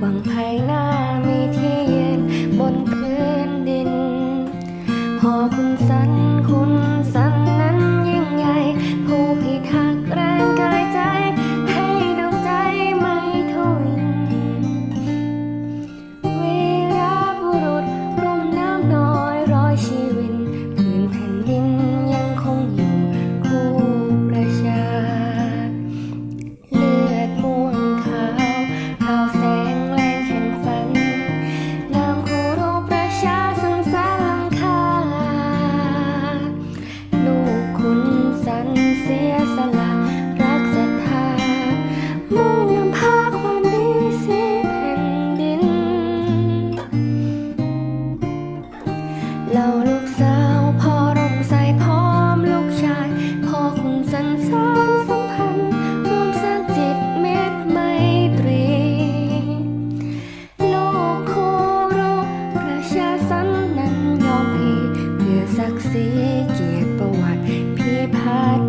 bằng thái nam. ศักดิ์ศรีเกียรติประวัติพิพัฒน์